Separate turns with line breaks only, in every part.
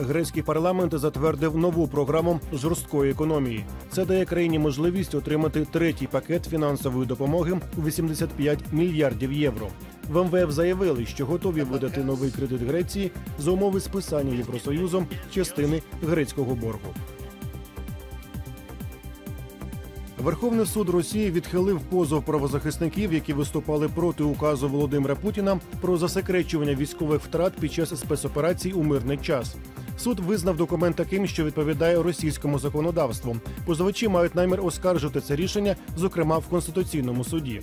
Грецький парламент затвердив нову програму жорсткої економії. Це дає країні можливість отримати третій пакет фінансової допомоги у 85 мільярдів євро. В МВФ заявили, що готові видати новий кредит Греції за умови списання Євросоюзом частини грецького боргу. Верховний суд Росії відхилив позов правозахисників, які виступали проти указу Володимира Путіна про засекречування військових втрат під час спецоперацій у мирний час. Суд визнав документ таким, що відповідає російському законодавству. Позовичі мають намір оскаржити це рішення, зокрема в конституційному суді.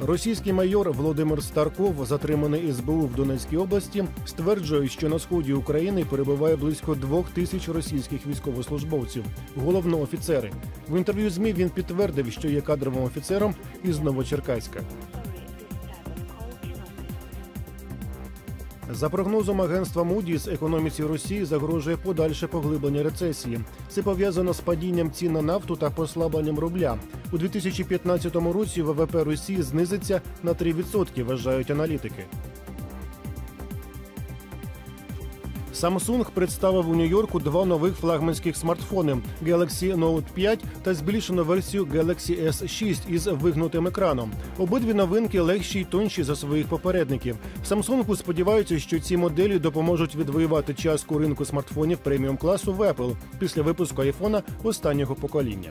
Російський майор Володимир Старков, затриманий СБУ в Донецькій області, стверджує, що на сході України перебуває близько двох тисяч російських військовослужбовців, головно офіцери. В інтерв'ю змі він підтвердив, що є кадровим офіцером із Новочеркаська. За прогнозом агентства Moody's, економіці Росії загрожує подальше поглиблення рецесії. Це пов'язано з падінням цін на нафту та послабленням рубля. У 2015 році ВВП Росії знизиться на 3%, вважають аналітики. Samsung представив у Нью-Йорку два нових флагманських смартфони Galaxy Note 5 та збільшену версію Galaxy S6 із вигнутим екраном. Обидві новинки легші й тонші за своїх попередників. Samsung сподіваються, що ці моделі допоможуть відвоювати частку ринку смартфонів преміум класу в Apple після випуску айфона останнього покоління.